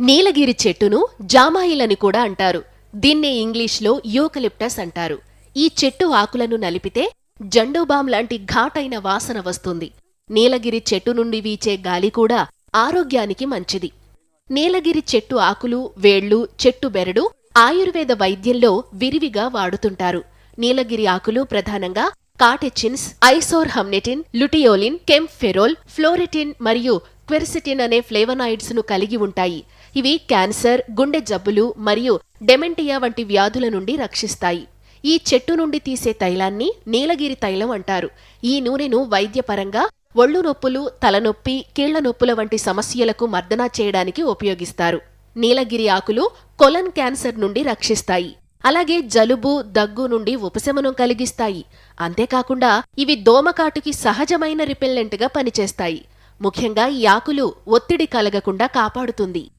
నీలగిరి చెట్టును జామాయిలని కూడా అంటారు. దీన్ని ఇంగ్లీష్లో యూకలిప్టస్ అంటారు. ఈ చెట్టు ఆకులను నలిపితే జండోబాం లాంటి ఘాటైన వాసన వస్తుంది. నీలగిరి చెట్టు నుండి వీచే గాలి కూడా ఆరోగ్యానికి మంచిది. నీలగిరి చెట్టు ఆకులు వేళ్ళు చెట్టు బెరడు ఆయుర్వేద వైద్యంలో విరివిగా వాడుతుంటారు. నీలగిరి ఆకులు ప్రధానంగా కాటెచిన్స్ ఐసోర్ హమ్నెటిన్ లుటియోలిన్ కెంఫెరోల్ ఫ్లోరెటిన్ మరియు క్వెర్సిటిన్ అనే ఫ్లేవనాయిడ్స్ను కలిగి ఉంటాయి. ఇవి క్యాన్సర్ గుండె జబ్బులు మరియు డెమెంటియా వంటి వ్యాధుల నుండి రక్షిస్తాయి. ఈ చెట్టు నుండి తీసే తైలాన్ని నీలగిరి తైలం అంటారు. ఈ నూనెను వైద్యపరంగా ఒళ్ళు నొప్పులు తలనొప్పి కీళ్ళ నొప్పుల వంటి సమస్యలకు మర్దనా చేయడానికి ఉపయోగిస్తారు. నీలగిరి ఆకులు కొలన్ క్యాన్సర్ నుండి రక్షిస్తాయి. అలాగే జలుబు దగ్గు నుండి ఉపశమనం కలిగిస్తాయి. అంతేకాకుండా ఇవి దోమకాటుకి సహజమైన రిపెల్లెంట్గా పనిచేస్తాయి. ముఖ్యంగా ఈ ఆకులు ఒత్తిడి కలగకుండా కాపాడుతుంది.